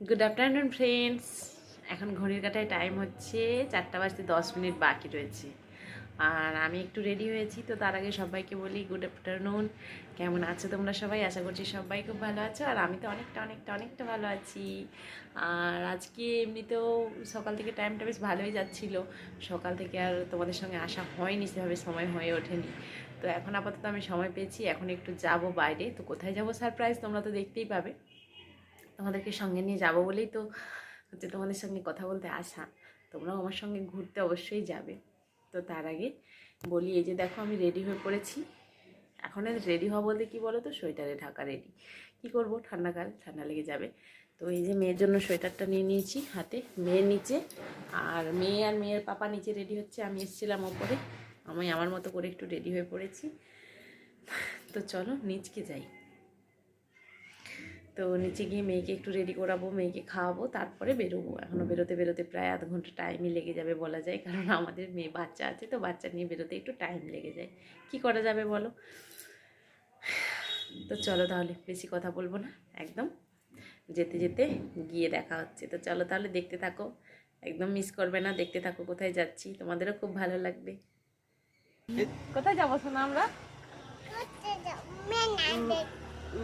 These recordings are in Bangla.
গুড আফটারনুন ফ্রেন্ডস এখন ঘড়ির কাটায় টাইম হচ্ছে চারটা বাজতে দশ মিনিট বাকি রয়েছে। আর আমি একটু রেডি হয়েছি, তো তার আগে সবাইকে বলি গুড আফটারনুন কেমন আছো তোমরা সবাই? আশা করছি সবাই খুব ভালো আছো। আর আমি তো অনেকটা অনেকটা অনেকটা ভালো আছি। আর আজকে এমনিতেও সকাল থেকে টাইমটা বেশ ভালোই যাচ্ছিল। সকাল থেকে আর তোমাদের সঙ্গে আসা হয়নি, সেভাবে সময় হয়ে ওঠেনি। তো এখন আপাতত আমি সময় পেয়েছি, এখন একটু যাব বাইরে। তো কোথায় যাব সারপ্রাইজ তোমরা তো দেখতেই পাবে। তোমাদেরকে সঙ্গে নিয়ে যাব বলেই তো হচ্ছে তোমাদের সঙ্গে কথা বলতে আসা। তোমরাও আমার সঙ্গে ঘুরতে অবশ্যই যাবে। তো তার আগে বলি, এই যে দেখো আমি রেডি হয়ে পড়েছি। এখন রেডি হওয়া বলতে কী বলো তো সোয়েটারে ঢাকা রেডি কী করব? ঠান্ডাকাল, ঠান্ডা লেগে যাবে। তো এই যে মেয়ের জন্য সোয়েটারটা নিয়ে নিয়েছি হাতে, মেয়ের নিচে। আর মেয়ে আর মেয়ের পাপা নিচে রেডি হচ্ছে। আমি এসেছিলাম ওপরে। আমি আমার মতো করে একটু রেডি হয়ে পড়েছি। তো চলো, নিচকে যাই। তো নিচে গিয়ে মেয়েকে একটু রেডি করাবো মেয়েকে খাওয়াবো তারপরে বেরোবো। এখনও বেরোতে বেরোতে প্রায় আধ ঘণ্টা টাইমই লেগে যাবে বলা যায় কারণ আমাদের মেয়ে বাচ্চা আছে তো বাচ্চা নিয়ে বেরোতে একটু টাইম লেগে যায়। কি করা যাবে বলো? তো চলো তাহলে বেশি কথা বলব না একদম যেতে যেতে গিয়ে দেখা হচ্ছে। তো চলো তাহলে দেখতে থাকো একদম মিস করবে না দেখতে থাকো কোথায় যাচ্ছি তোমাদেরও খুব ভালো লাগবে। কোথায় যাব শোনা আমরা?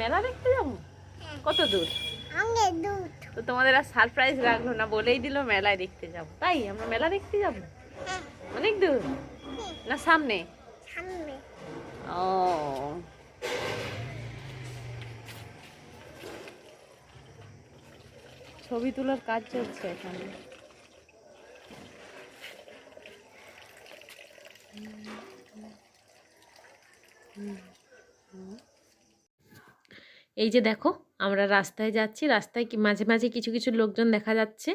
মেলা দেখতে যাব? কত দূর? তো তোমাদের আর সারপ্রাইজ রাখল না বলেই দিল মেলায় দেখতে যাব। তাই আমরা মেলা দেখতে যাব? অনেক দূর? না সামনে। ও। ছবি তোলার কাজ চলছে এখানে। এই যে দেখো আমরা রাস্তায় যাচ্ছি, রাস্তায় মাঝে মাঝে কিছু কিছু লোকজন দেখা যাচ্ছে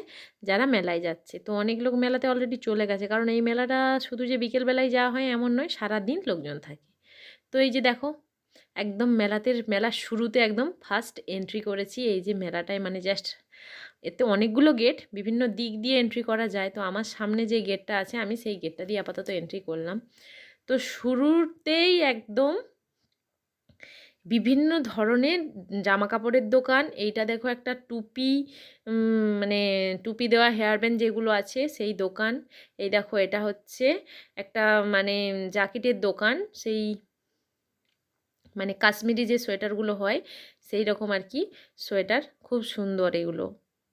যারা মেলায় যাচ্ছে। তো অনেক লোক মেলাতে অলরেডি চলে গেছে। কারণ এই মেলাটা শুধু যে বিকেলবেলায় যাওয়া হয় এমন নয় সারা দিন লোকজন থাকে। তো এই যে দেখো, একদম মেলাতে মেলার শুরুতে একদম ফার্স্ট এন্ট্রি করেছি। এই যে মেলাটায় মানে জাস্ট এতে অনেকগুলো গেট বিভিন্ন দিক দিয়ে এন্ট্রি করা যায়। তো আমার সামনে যে গেটটা আছে, আমি সেই গেটটা দিয়ে আপাতত এন্ট্রি করলাম। তো শুরুতেই একদম বিভিন্ন ধরনের জামা কাপড়ের দোকান। এইটা দেখো একটা টুপি মানে টুপি দেওয়া হেয়ার ব্যান্ড যেগুলো আছে, সেই দোকান। এই দেখো এটা হচ্ছে একটা মানে জ্যাকেটের দোকান। সেই মানে কাশ্মীরি যে সোয়েটারগুলো হয়, সেই রকম আর কি সোয়েটার। খুব সুন্দর এগুলো।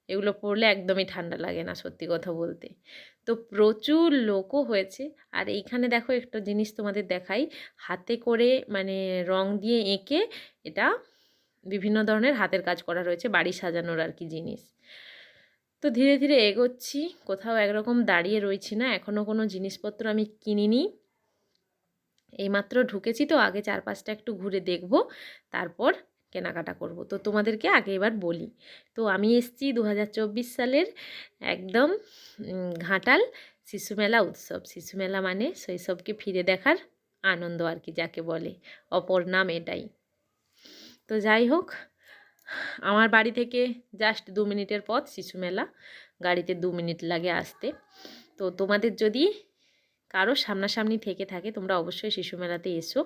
এগুলো পরলে একদমই ঠান্ডা লাগে না, সত্যি কথা বলতে। তো প্রচুর লোকও হয়েছে। আর এইখানে দেখো একটা জিনিস তোমাদের দেখাই। হাতে করে মানে রং দিয়ে এঁকে এটা বিভিন্ন ধরনের হাতের কাজ করা রয়েছে, বাড়ি সাজানোর আর কি জিনিস। তো ধীরে ধীরে এগোচ্ছি, কোথাও একরকম দাঁড়িয়ে রয়েছি না এখনও কোনো জিনিসপত্র আমি কিনিনি। এইমাত্র ঢুকেছি তো, আগে চার পাঁচটা একটু ঘুরে দেখব, তারপর কেনাকাটা করব। তো তোমাদেরকে আগে এবার বলি। তো আমি এসছি দু হাজার চব্বিশ সালের একদম ঘাটাল শিশুমেলা উৎসব। শিশুমেলা মানে শৈশবকে ফিরে দেখার আনন্দ আর কি যাকে বলে। অপর নাম এটাই। তো যাই হোক, আমার বাড়ি থেকে জাস্ট দু মিনিটের পথ শিশুমেলা। গাড়িতে দু মিনিট লাগে আসতে। তো তোমাদের যদি কারও সামনাসামনি থেকে থাকে, তোমরা অবশ্যই শিশু মেলাতে এসো।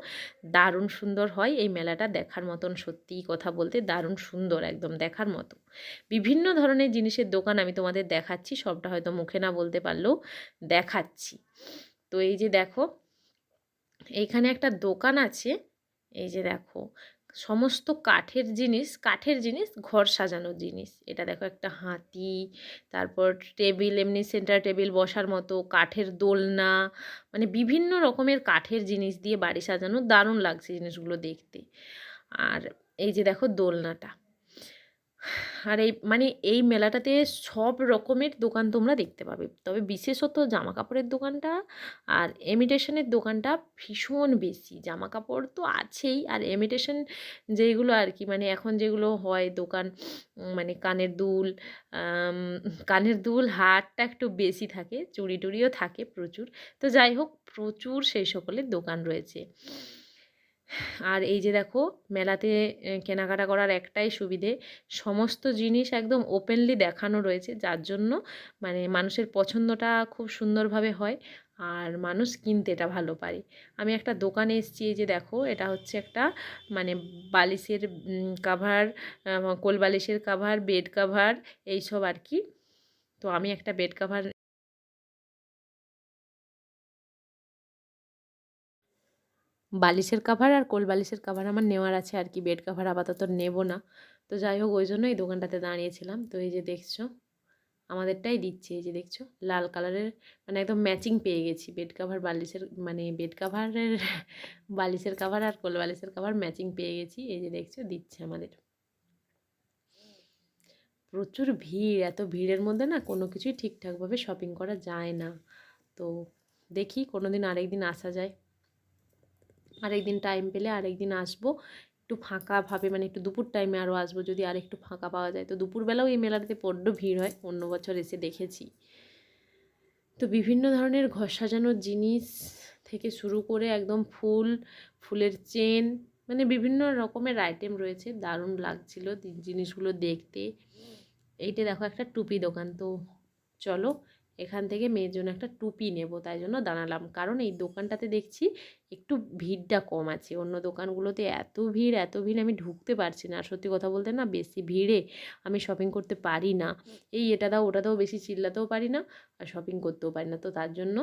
দারুণ সুন্দর হয় এই মেলাটা দেখার মতন, সত্যিই কথা বলতে দারুণ সুন্দর, একদম দেখার মতো। বিভিন্ন ধরনের জিনিসের দোকান আমি তোমাদের দেখাচ্ছি, সবটা হয়তো মুখে না বলতে পারলেও দেখাচ্ছি। তো এই যে দেখো এইখানে একটা দোকান আছে, এই যে দেখো সমস্ত কাঠের জিনিস কাঠের জিনিস, ঘর সাজানোর জিনিস। এটা দেখো একটা হাতি, তারপর টেবিল, এমনি সেন্টার টেবিল বসার মতো, কাঠের দোলনা মানে বিভিন্ন রকমের কাঠের জিনিস দিয়ে বাড়ি সাজানো। দারুণ লাগছে জিনিসগুলো দেখতে। আর এই যে দেখো দোলনাটা। আর এই মানে এই মেলাটাতে সব রকমের দোকান তোমরা দেখতে পাবে। তবে বিশেষত জামা কাপড়ের দোকানটা আর এমিটেশনের দোকানটা ভীষণ বেশি। জামা কাপড় তো আছেই আর এমিটেশন যেগুলো আর কি মানে এখন যেগুলো হয় দোকান মানে কানের দুল কানের দুল হারটা একটু বেশি থাকে, চুড়ি টুড়িও থাকে প্রচুর। তো যাই হোক, প্রচুর সেই সকলের দোকান রয়েছে। আর এই যে দেখো, মেলাতে কেনাকাটা করার একটাই সুবিধে, সমস্ত জিনিস একদম ওপেনলি দেখানো রয়েছে, যার জন্য মানে মানুষের পছন্দটা খুব সুন্দরভাবে হয় আর মানুষ কিনতে এটা ভালো পারে। আমি একটা দোকানে এসেছি, এই যে দেখো, এটা হচ্ছে একটা মানে বালিশের কাভার কোল বালিশের কাভার বেড কাভার এইসব আর কি। তো আমি একটা বেড কাভার বালিশের কাভার আর কোল বালিশের কাভার আমার নেওয়ার আছে আর কি বেড কাভার আপাতত নেব না। তো যাই হোক, ওই জন্য এই দোকানটাতে দাঁড়িয়েছিলাম। তো এই যে দেখছ, আমাদেরটাই দিচ্ছে, এই যে দেখছ, লাল কালারের মানে একদম ম্যাচিং পেয়ে গেছি। বেড কাভার বালিশের মানে বেড কাভারের বালিশের কাভার আর কোল বালিশের কাভার ম্যাচিং পেয়ে গেছি। এই যে দেখছ, দিচ্ছে আমাদের। প্রচুর ভিড়, এত ভিড়ের মধ্যে না কোনো কিছুই ঠিকঠাকভাবে শপিং করা যায় না। তো দেখি কোনো দিন আরেক দিন আসা যায়। আরেকদিন টাইম পেলে আরেকদিন আসব। একটু ফাঁকাভাবে মানে একটু দুপুর টাইমে আরও আসব, যদি আর একটু ফাঁকা পাওয়া যায়। তো দুপুরবেলাও এই মেলাটাতে বড্ড ভিড় হয়, অন্য বছর এসে দেখেছি। তো বিভিন্ন ধরনের ঘর সাজানোর জিনিস থেকে শুরু করে একদম ফুল, ফুলের চেন মানে বিভিন্ন রকমের আইটেম রয়েছে। দারুণ লাগছিল জিনিসগুলো দেখতে। এইটা দেখো একটা টুপি দোকান। তো চলো এখান থেকে মেয়ের জন্য একটা টুপি নেব, তাই জন্য দাঁড়ালাম। কারণ এই দোকানটাতে দেখছি একটু ভিড়টা কম আছে। অন্য দোকানগুলোতে এত ভিড় এত ভিড় আমি ঢুকতে পারছি না। সত্যি কথা বলতে না, বেশি ভিড়ে আমি শপিং করতে পারি না। এই এটা দাও, ওটা দাও, বেশি চিল্লাতেও পারি না আর শপিং করতেও পারি না। তো তার জন্য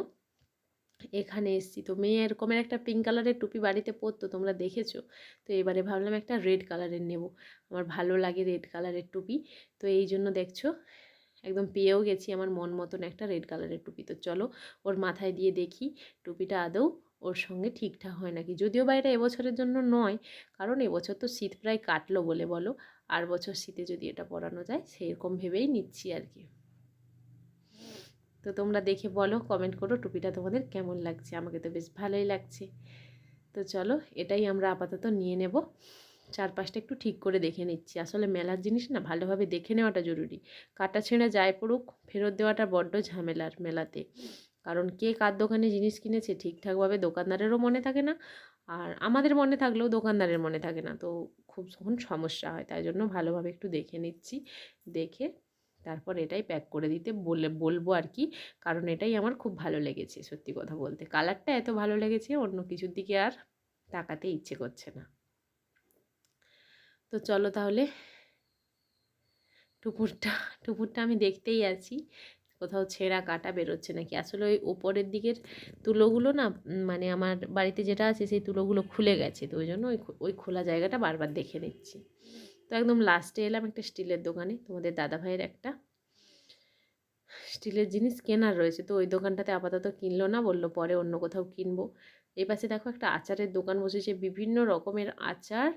এখানে এসছি। তো মেয়ে এরকমের একটা পিঙ্ক কালারের টুপি বাড়িতে পরতো, তোমরা দেখেছ? তো এবারে ভাবলাম একটা রেড কালারের নেব। আমার ভালো লাগে রেড কালারের টুপি। তো এই জন্য দেখছ একদম পেয়েও গেছি আমার মন মতন একটা রেড কালারের টুপি। তো চলো ওর মাথায় দিয়ে দেখি টুপিটা আদৌ ওর সঙ্গে ঠিকঠাক হয় নাকি। যদিও বা এটা এবছরের জন্য নয়, কারণ এবছর তো শীত প্রায় কাটলো বলে বলো। আর বছর শীতে যদি এটা পরানো যায়, সেরকম ভেবেই নিচ্ছি আর কি। তো তোমরা দেখে বলো কমেন্ট করো টুপিটা তোমাদের কেমন লাগছে। আমাকে তো বেশ ভালোই লাগছে। তো চলো এটাই আমরা আপাতত নিয়ে নেব। চারপাশটা একটু ঠিক করে দেখে নিচ্ছি। আসলে মেলার জিনিস না ভালোভাবে দেখে নেওয়াটা জরুরি। কাটা ছেঁড়া যায় পড়ুক, ফেরত দেওয়াটা বড্ড ঝামেলার মেলাতে। কারণ কে কার দোকানে জিনিস কিনেছে ঠিকঠাকভাবে দোকানদারেরও মনে থাকে না আর আমাদের মনে থাকলেও দোকানদারের মনে থাকে না। তো খুব তখন সমস্যা হয়, তাই জন্য ভালোভাবে একটু দেখে নিচ্ছি। দেখে তারপর এটাই প্যাক করে দিতে বলে, বলব আর কি। কারণ এটাই আমার খুব ভালো লেগেছে সত্যি কথা বলতে। কালারটা এত ভালো লেগেছে, অন্য কিছুর দিকে আর তাকাতে ইচ্ছে করছে না। তো চলো তাহলে টুপুরটা টুপুরটা আমি দেখতেই আছি। কোথাও ছেঁড়া কাটা বেরোচ্ছে নাকি? আসলে ওই ওপরের দিকের তুলোগুলো না মানে আমার বাড়িতে যেটা আছে সেই তুলোগুলো খুলে গেছে, তো ওই জন্য ওই ওই খোলা জায়গাটা বারবার দেখে নিচ্ছি। তো একদম লাস্টে এলাম একটা স্টিলের দোকানে, তোমাদের দাদা ভাইয়ের একটা স্টিলের জিনিস কেনার রয়েছে, তো ওই দোকানটাতে আপাতত কিনলো না, বলল পরে অন্য কোথাও কিনবো। এই পাশে দেখো একটা আচারের দোকান বসেছে, বিভিন্ন রকমের আচার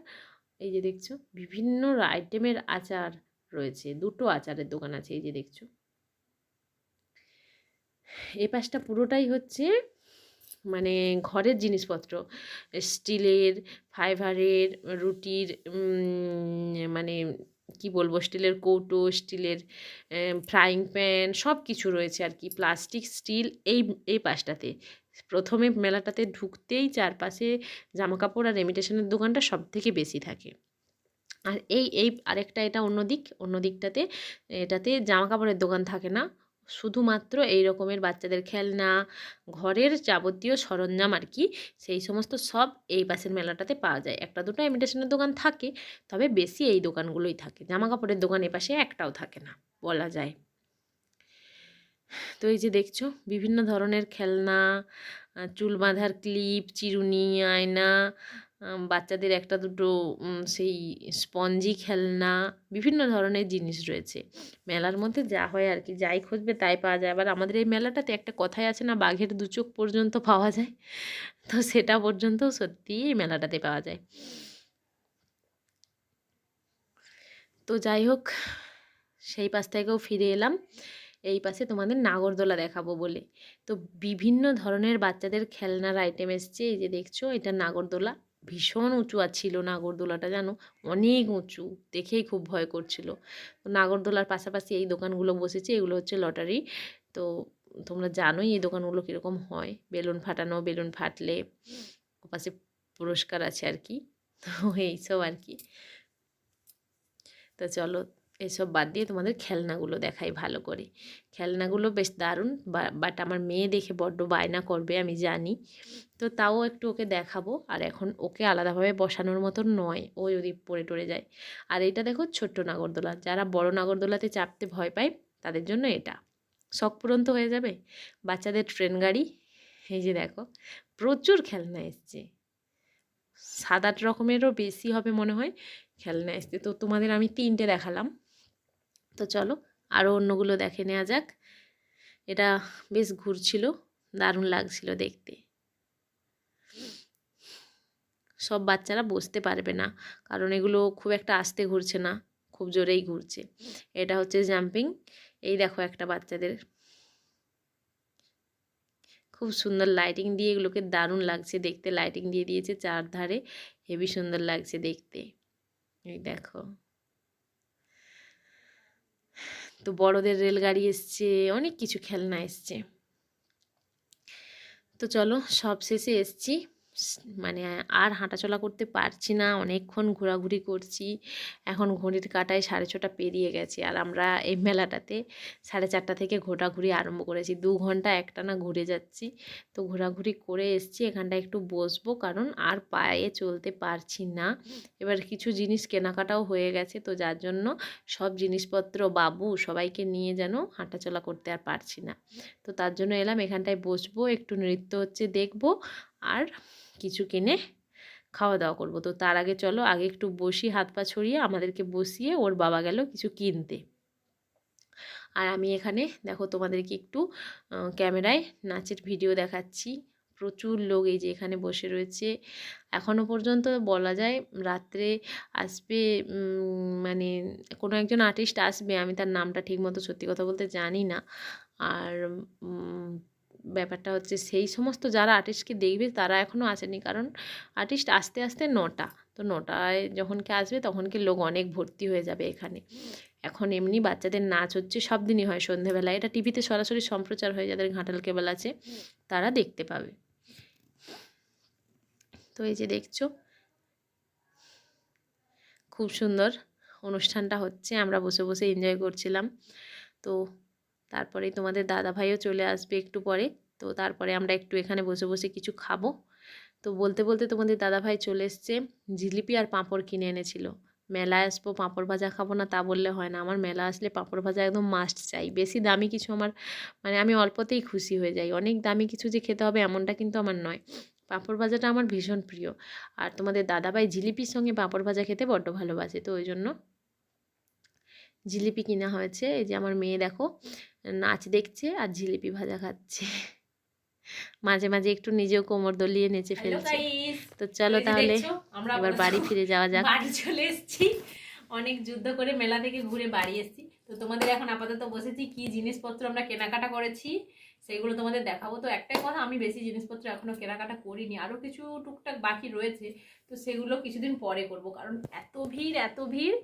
এই যে দেখছ, বিভিন্ন আইটেমের আচার রয়েছে, দুটো আচারের দোকান আছে, এই যে দেখছ। এ পাশটা পুরোটাই হচ্ছে মানে ঘরের জিনিসপত্র, স্টিলের, ফাইবারের, রুটির মানে কি বলব, স্টিলের কৌটো, স্টিলের ফ্রাইং প্যান সব কিছু রয়েছে আর কি, প্লাস্টিক, স্টিল, এই এই পাশটাতে। প্রথমে মেলাটাতে ঢুকতেই চারপাশে জামাকাপড় আর রেমিটেশনের দোকানটা সব থেকে বেশি থাকে। আর এই এই আরেকটা এটা অন্য দিক, অন্য দিকটাতে এটাতে জামা কাপড়ের দোকান থাকে না। শুধুমাত্র এই রকমের বাচ্চাদের খেলনা, ঘরের যাবতীয় সরঞ্জাম আর কি, সেই সমস্ত সব এই পাশের মেলাটাতে পাওয়া যায়। একটা দুটো ইমিটেশনের দোকান থাকে, তবে বেশি এই দোকানগুলোই থাকে। জামা কাপড়ের দোকান এপাশে একটাও থাকে না, বলা যায়। তো এই যে দেখছ, বিভিন্ন ধরনের খেলনা চুল বাঁধার ক্লিপ, চিরুনি, আয়না বাচ্চাদের একটা দুটো সেই স্পঞ্জি খেলনা, বিভিন্ন ধরনের জিনিস রয়েছে। মেলার মধ্যে যা হয় আর কি, যাই খুঁজবে তাই পাওয়া যায়। আবার আমাদের এই মেলাটাতে একটা কথাই আছে না, বাঘের দু চোখ পর্যন্ত পাওয়া যায়। তো সেটা পর্যন্ত সত্যিই এই মেলাটাতে পাওয়া যায়। তো যাই হোক, সেই পাশ থেকেও ফিরে এলাম। এই পাশে তোমাদের নাগরদোলা দেখাবো বলে। তো বিভিন্ন ধরনের বাচ্চাদের খেলনার আইটেম এসছে, এই যে দেখছ, এটা নাগরদোলা। ভীষণ উঁচু আর ছিল নাগরদোলাটা, জানো? অনেক উঁচু, দেখেই খুব ভয় করছিল। নাগরদোলার পাশাপাশি এই দোকানগুলো বসেছে, এগুলো হচ্ছে লটারি। তো তোমরা জানোই এই দোকানগুলো কীরকম হয়। বেলুন ফাটানো, বেলুন ফাটলে ওপাশে পুরস্কার আছে আর কি। তো এইসব আর কি। তো চলো এসব বাদ দিয়ে তোমাদের খেলনাগুলো দেখাই ভালো করে। খেলনাগুলো বেশ দারুণ বাট আমার মেয়ে দেখে বড্ড বায়না করবে, আমি জানি। তো তাও একটু ওকে দেখাবো, আর এখন ওকে আলাদাভাবে বসানোর মতন নয়, ও যদি পড়ে টরে যায়। আর এটা দেখো ছোট্ট নাগরদোলা, যারা বড় নাগরদোলাতে চাপতে ভয় পায়, তাদের জন্য এটা। শখ পূরণ তো হয়ে যাবে? বাচ্চাদের ট্রেন গাড়ি? এই যে দেখো, প্রচুর খেলনা এসছে। সাত আট রকমেরও বেশি হবে মনে হয় খেলনা এসছে। তো তোমাদের আমি তিনটে দেখালাম। তো চলো আরও অন্যগুলো দেখে নেওয়া যাক। এটা বেশ ঘুরছিল, দারুণ লাগছিল দেখতে। সব বাচ্চারা বসতে পারবে না, কারণ এগুলো খুব একটা আস্তে ঘুরছে না, খুব জোরেই ঘুরছে। এটা হচ্ছে জাম্পিং এই দেখো একটা বাচ্চাদের। খুব সুন্দর লাইটিং দিয়ে এগুলোকে দারুণ লাগছে দেখতে লাইটিং দিয়ে দিয়েছে চারধারে। হেভি সুন্দর লাগছে দেখতে। এই দেখো। তো বড়দের রেলগাড়ি এসছে অনেক কিছু খেলনা এসছে। তো চলো সব শেষে এসছি। মানে আর হাঁটাচলা করতে পারছি না, অনেকক্ষণ ঘোরাঘুরি করছি। এখন ঘড়ির কাটায় সাড়ে ছটা পেরিয়ে গেছে আর আমরা এই মেলাটাতে সাড়ে চারটা থেকে ঘোরাঘুরি আরম্ভ করেছি। দু ঘণ্টা একটানা ঘুরে যাচ্ছি। তো ঘোরাঘুরি করে এসছি এখানটা একটু বসবো কারণ আর পায়ে চলতে পারছি না। এবার কিছু জিনিস কেনাকাটাও হয়ে গেছে, তো যার জন্য সব জিনিসপত্র, বাবু সবাইকে নিয়ে যেন হাঁটাচলা করতে আর পারছি না। তো তার জন্য এলাম, এখানটায় বসবো, একটু নৃত্য হচ্ছে দেখব। আর কিছু কিনে খাওয়া দাওয়া করব। তো তার আগে চলো, আগে একটু বসি, হাত পা ছড়িয়ে আমাদেরকে বসিয়ে ওর বাবা গেল কিছু কিনতে। আর আমি এখানে দেখো তোমাদেরকে একটু ক্যামেরায় নাচের ভিডিও দেখাচ্ছি। প্রচুর লোক এই যে এখানে বসে রয়েছে। এখনও পর্যন্ত বলা যায় রাত্রে আসবে মানে কোনো একজন আর্টিস্ট আসবে, আমি তার নামটা ঠিকমতো সত্যি কথা বলতে জানি না। আর ব্যাপারটা হচ্ছে সেই সমস্ত যারা আর্টিস্টকে দেখবে তারা এখনও আসেনি। কারণ আর্টিস্ট আস্তে আস্তে নটা। তো নটায় যখন কে আসবে তখন কি লোক অনেক ভর্তি হয়ে যাবে এখানে। এখন এমনি বাচ্চাদের নাচ হচ্ছে সব দিনই হয় সন্ধেবেলায়। এটা টিভিতে সরাসরি সম্প্রচার হয়ে যাদের ঘাটাল কেবল আছে, তারা দেখতে পাবে। তো এই যে দেখছ, খুব সুন্দর অনুষ্ঠানটা হচ্ছে। আমরা বসে বসে এনজয় করছিলাম। তো তারপরেই তোমাদের দাদা ভাইও চলে আসবে একটু পরে। তো তারপরে আমরা একটু এখানে বসে বসে কিছু খাব। তো বলতে বলতে তোমাদের দাদা ভাই চলে এসছে। জিলিপি আর পাঁপড় কিনে এনেছিল। মেলায় আসব, পাঁপড় ভাজা খাব না তা বললে হয় না। আমার মেলা আসলে পাঁপড় ভাজা একদম মাস্ট চাই। বেশি দামি কিছু আমার মানে আমি অল্পতেই খুশি হয়ে যাই। অনেক দামি কিছু যে খেতে হবে এমনটা কিন্তু আমার নয়। পাঁপড় ভাজাটা আমার ভীষণ প্রিয়। আর তোমাদের দাদাভাই জিলিপির সঙ্গে পাঁপড় ভাজা খেতে বড্ড ভালোবাসে তো ওই জন্য জিলিপি কিনা হয়েছে। এই যে আমার মেয়ে দেখো নাচ দেখছে আর জিলিপি ভাজা খাচ্ছে। মাঝে মাঝে একটু নিজেও কোমর দলিয়ে নেচে ফেলছে। তো চলো তাহলে এবার বাড়ি ফিরে যাওয়া যাক। বাড়ি চলে এসেছি। অনেক যুদ্ধ করে মেলা থেকে ঘুরে বাড়ি এসেছি। তো তোমাদের এখন আপাতত বসেছি কি জিনিসপত্র আমরা কেনাকাটা করেছি সেগুলো তোমাদের দেখাবো। তো একটাই কথা আমি বেশি জিনিসপত্র এখনও কেনাকাটা করিনি। আরও কিছু টুকটাক বাকি রয়েছে তো সেগুলো কিছুদিন পরে করব। কারণ এত ভিড় এত ভিড়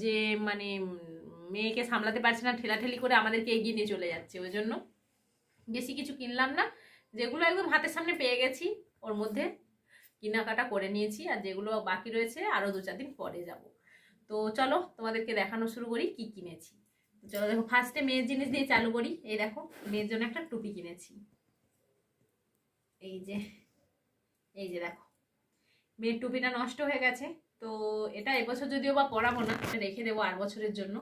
যে মানে মেয়েকে সামলাতে পারছে না, ঠেলাঠেলি করে আমাদেরকে এগিয়ে নিয়ে চলে যাচ্ছে, ওই জন্য বেশি কিছু কিনলাম না। যেগুলো একদম হাতের সামনে পেয়ে গেছি, ওর মধ্যে কেনাকাটা করে নিয়েছি, আর যেগুলো বাকি রয়েছে আরও দু চার দিন পরে যাব। তো চলো, তোমাদেরকে দেখানো শুরু করি, কি কিনেছি। চলো দেখো ফার্স্টে মেয়ের জিনিস দিয়ে চালু করি। এই দেখো, মেয়ের জন্য একটা টুপি কিনেছি। এই যে এই যে দেখো, মেয়ের টুপিটা নষ্ট হয়ে গেছে। তো এটা এবছর যদিও বা পরাবো না রেখে দেবো আর বছরের জন্য।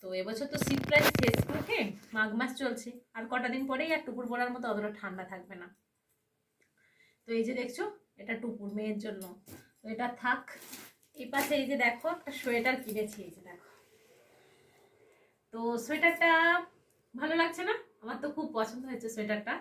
তো এবছর তো শীত প্রায় শেষ মুখে মাঘ মাস চলছে, আর কটা দিন পরেই আর টুপুর পরার মতো অতটা ঠান্ডা থাকবে না। তো এই যে দেখছ, এটা টুপুর মেয়ের জন্য। তো এটা থাক, এই পাশে এই যে দেখো, একটা সোয়েটার কিনেছি, এই যে দেখো। তো সোয়েটারটা ভালো লাগছে না? আমার তো খুব পছন্দ হয়েছে সোয়েটারটা।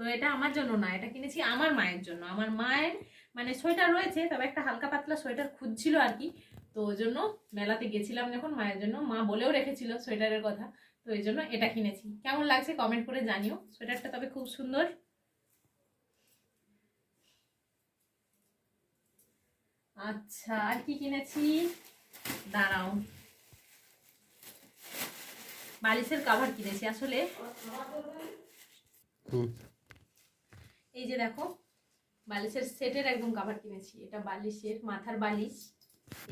তো এটা আমার জন্য না, এটা কিনেছি আমার মায়ের জন্য। আমার মায়ের মানে সোয়েটার রয়েছে, তবে একটা হালকা পাতলা সোয়েটার খুঁজছিল আর কি। তো ওই জন্য মেলাতে গেছিলাম যখন মায়ের জন্য, মা বলেও রেখেছিল সোয়েটারের কথা। তো এই জন্য এটা কিনেছি। কেমন লাগছে কমেন্ট করে জানিও। সোয়েটারটা তবে খুব সুন্দর। আচ্ছা আর কি কিনেছি? দাঁড়াও। বালিশের কাভার কিনেছি আসলে। এই যে দেখো, বালিশের সেটের একদম কাভার কিনেছি। এটা বালিশের মাথার বালিশ,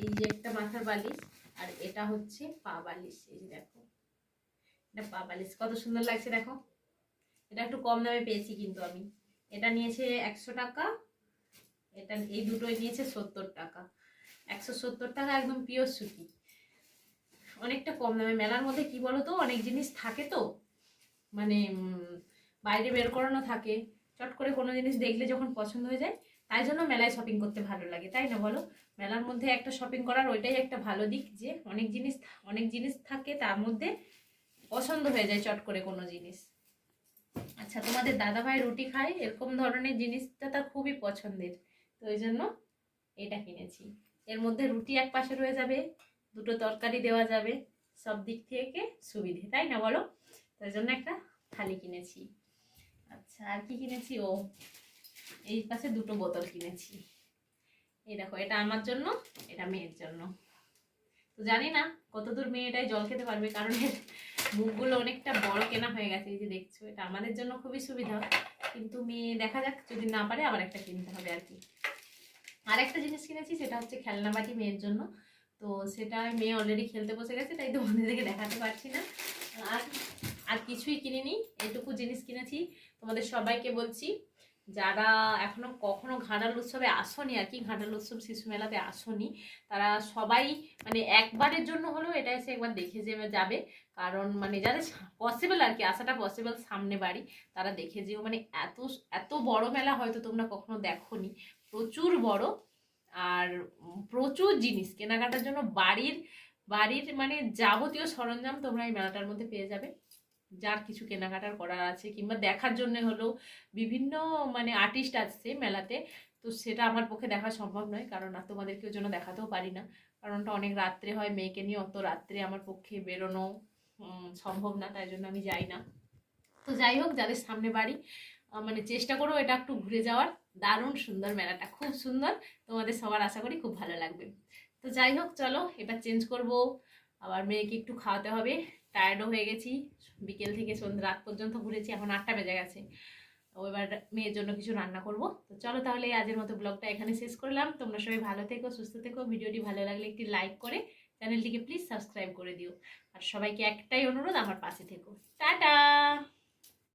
এই যে একটা মাথার বালিশ, আর এটা হচ্ছে পা বালিশ, এই যে দেখো। এটা পা বালিশ, কত সুন্দর লাগছে দেখো। এটা একটু কম দামে পেয়েছি কিন্তু আমি। এটা নিয়েছে একশো টাকা, এটা এই দুটোই নিয়েছে সত্তর টাকা। একশো সত্তর টাকা একদম পিওর সুতি। অনেকটা কম দামে। মেলার মধ্যে কি বলো তো অনেক জিনিস থাকে তো মানে বাইরে বের করানো থাকে। চট করে কোনো জিনিস দেখলে যখন পছন্দ হয়ে যায়, তাই জন্য মেলায় শপিং করতে ভালো লাগে, তাই না বলো? মেলার মধ্যে একটা শপিং করার ওইটাই একটা ভালো দিক যে, অনেক জিনিস অনেক জিনিস থাকে তার মধ্যে পছন্দ হয়ে যায় চট করে কোনো জিনিস। আচ্ছা তোমাদের দাদা ভাই রুটি খায়, এরকম ধরনের জিনিসটা তার খুবই পছন্দের, তো ওই জন্য এটা কিনেছি। এর মধ্যে রুটি এক পাশে রয়ে যাবে, দুটো তরকারি দেওয়া যাবে, সব দিক থেকে সুবিধে, তাই না বলো? তাই জন্য একটা থালি কিনেছি। আচ্ছা আর কি কিনেছি? ও, এই পাশে দুটো বোতল কিনেছি। এই দেখো, এটা আমার জন্য, এটা মেয়ের জন্য। তো জানি না কতদূর মেয়ে এটাই জল খেতে পারবে, কারণ এর মুখগুলো অনেকটা বড় কেনা হয়ে গেছে, এই যে দেখছ, এটা আমাদের জন্য খুবই সুবিধা। কিন্তু মেয়ে দেখা যাক, যদি না পারে আবার একটা কিনতে হবে আর কি। আর একটা জিনিস কিনেছি, সেটা হচ্ছে খেলনা বাটি মেয়ের জন্য। তো সেটা মেয়ে অলরেডি খেলতে বসে গেছে, তাই তো থেকে দেখাতে পারছি না। আর আর কিছুই কিনিনি, এটুকু জিনিস কিনেছি। তোমাদের সবাইকে বলছি, যারা এখনও কখনো ঘাটাল উৎসবে আসনি আর কি, ঘাটাল উৎসব শিশু মেলাতে আসনি, তারা সবাই মানে একবারের জন্য হলেও এটা এসে একবার দেখে যে যাবে। কারণ মানে যাদের পসিবল আর কি আসাটা পসিবল সামনে বাড়ি, তারা দেখে যেও। মানে এত এত বড় মেলা হয়তো তোমরা কখনো দেখোনি। প্রচুর বড় আর প্রচুর জিনিস। কেনাকাটার জন্য বাড়ির বাড়ির মানে যাবতীয় সরঞ্জাম তোমরা এই মেলাটার মধ্যে পেয়ে যাবে। যার কিছু কেনাকাটার করার আছে কিংবা দেখার জন্য হলেও বিভিন্ন মানে আর্টিস্ট আসছে মেলাতে, তো সেটা আমার পক্ষে দেখা সম্ভব নয়। কারণ আর তোমাদেরকেও জন্য দেখাতেও পারি না। কারণটা অনেক রাত্রে হয়, মেয়েকে নিয়ে অত রাত্রে আমার পক্ষে বেরোনো সম্ভব না, তাই জন্য আমি যাই না। তো যাই হোক, যাদের সামনে বাড়ি মানে চেষ্টা করো এটা একটু ঘুরে যাওয়ার। দারুণ সুন্দর মেলাটা, খুব সুন্দর। তোমাদের সবার আশা করি খুব ভালো লাগবে। তো যাই হোক, চলো, এবার চেঞ্জ করব। আবার মেয়েকে একটু খাওয়াতে হবে। টায়ার্ডও হয়ে গেছি। বিকেল থেকে সন্ধ্যা রাত পর্যন্ত ঘুরেছি, এখন আটটা বেজে গেছে। এবার মেয়ের জন্য কিছু রান্না করব। তো চলো তাহলে আজের মতো ব্লগটা এখানে শেষ করলাম। তোমরা সবাই ভালো থেকো, সুস্থ থেকো। ভিডিওটি ভালো লাগলে একটি লাইক করে চ্যানেলটিকে প্লিজ সাবস্ক্রাইব করে দিও। আর সবাইকে একটাই অনুরোধ, আমার পাশে থেকো। টাটা!